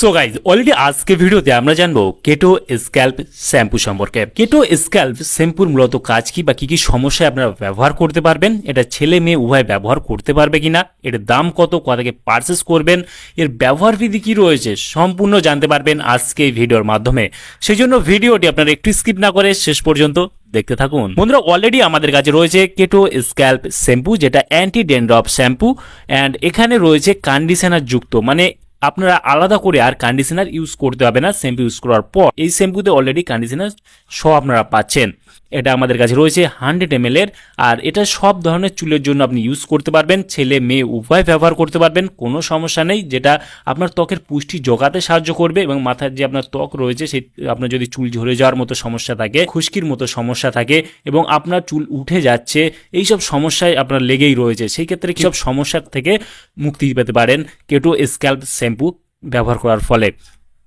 So guys already আজকে ভিডিওতে আমরা জানব কেটো স্ক্যাল্প শ্যাম্পু সম্পর্কে। কেটো স্ক্যাল্প শ্যাম্পুর মূলত কাজ কি বা কি কি সমস্যায় আপনারা ব্যবহার করতে পারবেন? এটা ছেলে মেয়ে উভয় ব্যবহার করতে পারবে কিনা? এর দাম কত? কোথাকে পারচেস করবেন? এর ব্যবহার বিধি কি রয়েছে? সম্পূর্ণ জানতে পারবেন আজকে এই ভিডিওর মাধ্যমে। সেই জন্য ভিডিওটি আপনারা একটু স্কিপ না করে শেষ পর্যন্ত দেখতে থাকুন। বন্ধুরা অলরেডি আমাদের কাছে রয়েছে কেটো স্ক্যাল্প শ্যাম্পু, যেটা অ্যান্টি ডেন্ড্রপ শ্যাম্পু অ্যান্ড এখানে রয়েছে কন্ডিশনার যুক্ত মানে আপনারা আলাদা করে আর কন্ডিশনার ইউজ করতে হবে না। শ্যাম্পু ইউজ করার পর এই শ্যাম্পুতে অলরেডি কন্ডিশনার সব আপনারা পাচ্ছেন। এটা আমাদের কাছে রয়েছে হান্ড্রেড এম এর, আর এটা সব ধরনের চুলের জন্য আপনি ইউজ করতে পারবেন। ছেলে, মেয়ে উভয় ব্যবহার করতে পারবেন, কোনো সমস্যা নেই। যেটা আপনার ত্বকের পুষ্টি জোগাতে সাহায্য করবে এবং মাথার যে আপনার ত্বক রয়েছে, সেই আপনার যদি চুল ঝরে যাওয়ার মতো সমস্যা থাকে, খুশকির মতো সমস্যা থাকে এবং আপনার চুল উঠে যাচ্ছে এই সব সমস্যায় আপনার লেগেই রয়েছে। সেই ক্ষেত্রে সব সমস্যার থেকে মুক্তি পেতে পারেন কেটো স্ক্যাল্প শ্যাম্পু ব্যবহার করার ফলে।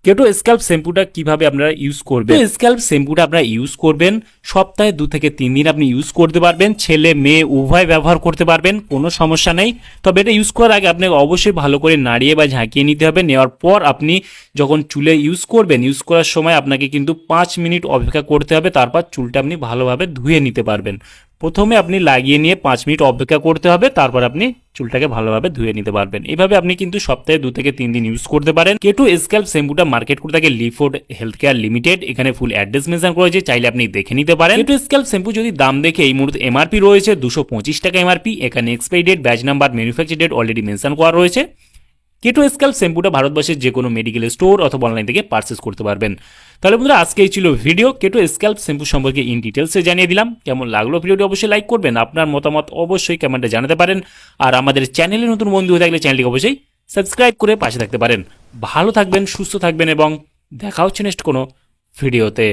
কেটো স্ক্যাল্প শ্যাম্পুটা কীভাবে আপনারা ইউজ করবেন? স্ক্যাল্প শ্যাম্পুটা আপনারা ইউজ করবেন, সপ্তাহে দু থেকে তিন দিন আপনি ইউজ করতে পারবেন, ছেলে, মেয়ে উভয় ব্যবহার করতে পারবেন, কোনো সমস্যা নেই। তবে এটা ইউজ করার আগে আপনাকে অবশ্যই ভালো করে নাড়িয়ে বা ঝাঁকিয়ে নিতে হবে। নেওয়ার পর আপনি যখন চুলে ইউজ করবেন ইউজ করার সময় আপনাকে কিন্তু পাঁচ মিনিট অপেক্ষা করতে হবে, তারপর চুলটা আপনি ভালোভাবে ধুয়ে নিতে পারবেন। প্রথমে আপনি লাগিয়ে নিয়ে পাঁচ মিনিট অপেক্ষা করতে হবে, তারপর আপনি চুলটাকে ভালোভাবে ধুয়ে নিতে পারবেন। এইভাবে আপনি কিন্তু সপ্তাহে দু থেকে তিন দিন ইউজ করতে পারেন। কেটু স্ক্যাল্প শ্যাম্পুটা মার্কেট করে থাকে লিফোর্ড হেলথ কেয়ার লিমিটেড এখানে ফুল অ্যাড্রেস মেনশন করেছে চাইলে আপনি দেখে নিতে পারেন। কেটু স্ক্যাল্প শ্যাম্পু যদি দাম দেখে এই মুহূর্তে এমআরপি রয়েছে, দুশো টাকা এমআরপি এখানে expiry date batch number manufacture date already mention করা রয়েছে। কেটো স্ক্যাল্প শ্যাম্পুটা ভারতবর্ষের যে কোনো মেডিকেল স্টোর অথবা অনলাইন থেকে পারচেস করতে পারবেন। তাহলে বন্ধুরা আজকে এই ছিল ভিডিও কেটো স্ক্যাল্প শ্যাম্পু সম্পর্কে ইন ডিটেলসে জানিয়ে দিলাম। কেমন লাগল ভিডিওটি অবশ্যই লাইক করবেন। আপনার মতামত অবশ্যই কমেন্টে জানাতে পারেন। আর আমাদের চ্যানেলে নতুন বন্ধু হয়ে থাকলে চ্যানেলটিকে অবশ্যই সাবস্ক্রাইব করে পাশে থাকতে পারেন। ভালো থাকবেন, সুস্থ থাকবেন এবং দেখা হচ্ছে নেক্সট কোনো ভিডিওতে